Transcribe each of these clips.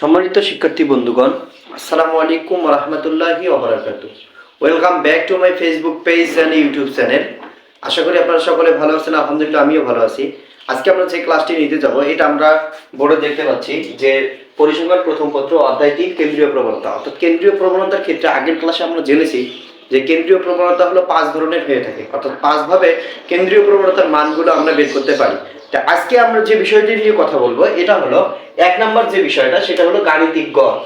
সম্মানিত শিক্ষার্থী বন্ধুগণ, আসসালামু আলাইকুম রহমতুল্লাহি ওবরাকাত welcome back to my Facebook page and YouTube channel আশা করি আপনারা সকলে ভালো আছেন, আলহামদুলিল্লাহ আমিও ভালো আছি। আজকে আমরা যে ক্লাসটি নিতে যাব, এটা আমরা বোর্ডে দেখতে পাচ্ছি যে পরিসংখ্যান প্রথম পত্র অধ্যায় তিন, কেন্দ্রীয় প্রবণতা। অর্থাৎ কেন্দ্রীয় প্রবণতার ক্ষেত্রে আগের ক্লাসে আমরা জেনেছি যে কেন্দ্রীয় প্রবণতা হলো পাঁচ ধরনের হয়ে থাকে। অর্থাৎ পাঁচভাবে কেন্দ্রীয় প্রবণতার মানগুলো আমরা বের করতে পারি। আজকে আমরা যে বিষয়টি নিয়ে কথা বলব, এটা হলো এক নম্বর যে বিষয়টা, সেটা হলো গাণিতিক গড়।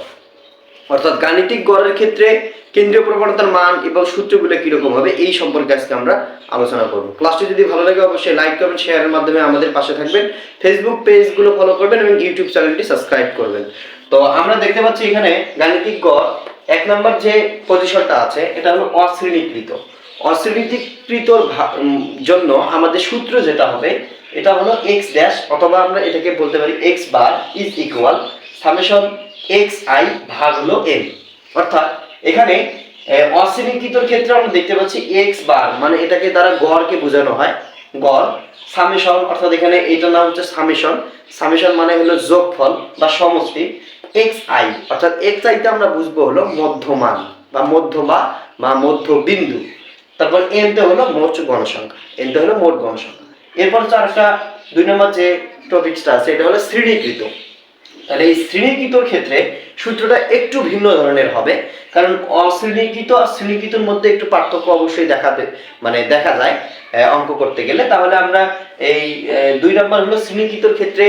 অর্থাৎ গাণিতিক গড়ের ক্ষেত্রে কেন্দ্রীয় প্রবণতার মান এবং সূত্রগুলো কীরকম হবে, এই সম্পর্কে আজকে আমরা আলোচনা করব। ক্লাসটি যদি ভালো লাগে, অবশ্যই লাইক, কমেন্ট শেয়ারের মাধ্যমে আমাদের পাশে থাকবেন। ফেসবুক পেজগুলো ফলো করবেন এবং ইউটিউব চ্যানেলটি সাবস্ক্রাইব করবেন। তো আমরা দেখতে পাচ্ছি এখানে গাণিতিক গড়, এক নম্বর যে পজিশনটা আছে, এটা হলো অশ্রেণীকৃত। অশ্রেণীকৃত ভা- জন্য আমাদের সূত্র যেটা হবে এটা হলো এক্স ড্যাশ অথবা আমরা এটাকে বলতে পারি X bar is equal summation X I ভাগ হলো এম অর্থাৎ এখানে অশ্রেণীকৃতর ক্ষেত্রে আমরা দেখতে পাচ্ছি এক্স বার মানে এটাকে দ্বারা গড়কে বোঝানো হয়। গড় সামেশন অর্থাৎ এখানে এটার নাম হচ্ছে সামেশন সামেশন মানে হলো যোগফল বা সমষ্টি এক্স আই অর্থাৎ এক্স আইতে আমরা বুঝব হলো মধ্যমান বা মধ্যমা বা মধ্যবিন্দু। তারপর এনতে হলো মোট গণসংখ্যা এনতে হলো মোট গণসংখ্যা এরপর হচ্ছে আরেকটা, দুই নম্বর যে টপিকসটা আছে, এটা হলো শ্রেণীকৃত। তাহলে এই শ্রেণীকৃতর ক্ষেত্রে সূত্রটা একটু ভিন্ন ধরনের হবে, কারণ অশ্রেণীকৃত আর শ্রেণীকৃতর মধ্যে একটু পার্থক্য অবশ্যই দেখাতে মানে দেখা যায় অঙ্ক করতে গেলে। তাহলে আমরা এই দুই নম্বর হলো শ্রেণীকৃতর ক্ষেত্রে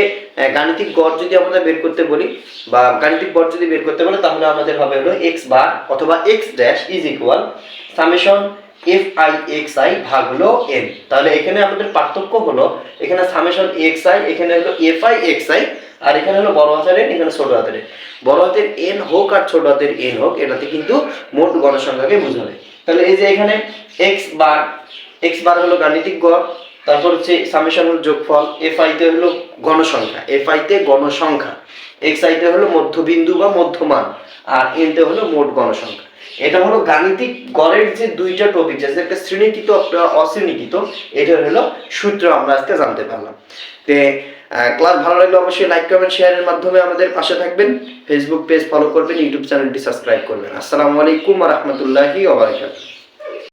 গাণিতিক গড় যদি আমরা বের করতে বলি, বা গাণিতিক গড় যদি বের করতে বলে, তাহলে আমাদের হবে হলো এক্স বার অথবা X dash is equal summation F I X I ভাগ হলো এন তাহলে এখানে আমাদের পার্থক্য হলো, এখানে সামেশন এক্স আই এখানে হলো এফ আই এক্স আই আর এখানে হলো বড় হাতের এন এখানে ছোট হাতের বড় হাতের এন হোক আর ছোট হাতের এন হোক, এটাতে কিন্তু মোট গণসংখ্যাকে বোঝাবে। তাহলে এই যে এখানে এক্স বার এক্স বার হলো গাণিতিক গড়, তারপর হচ্ছে সামেশন হলো যোগফল এফ আইতে হলো গণসংখ্যা এফ আইতে গণসংখ্যা। এক্স আইতে হলো মধ্যবিন্দু বা মধ্যমান, আর এনতে হলো মোট গণসংখ্যা। এটা হলো গাণিতিক গড়ের যে দুইটা টপিক আছে একটা শ্রেণীকৃত অশ্রেণীকৃত, এটা হলো সূত্র আমরা আজকে জানতে পারলাম। তে ক্লাস ভালো লাগলে অবশ্যই লাইক কমেন্ট শেয়ারের মাধ্যমে আমাদের পাশে থাকবেন। ফেসবুক পেজ ফলো করবেন ইউটিউব চ্যানেলটি সাবস্ক্রাইব করবেন। আসসালামু আলাইকুম রহমতুল্লাহি ওবরাকাতুহু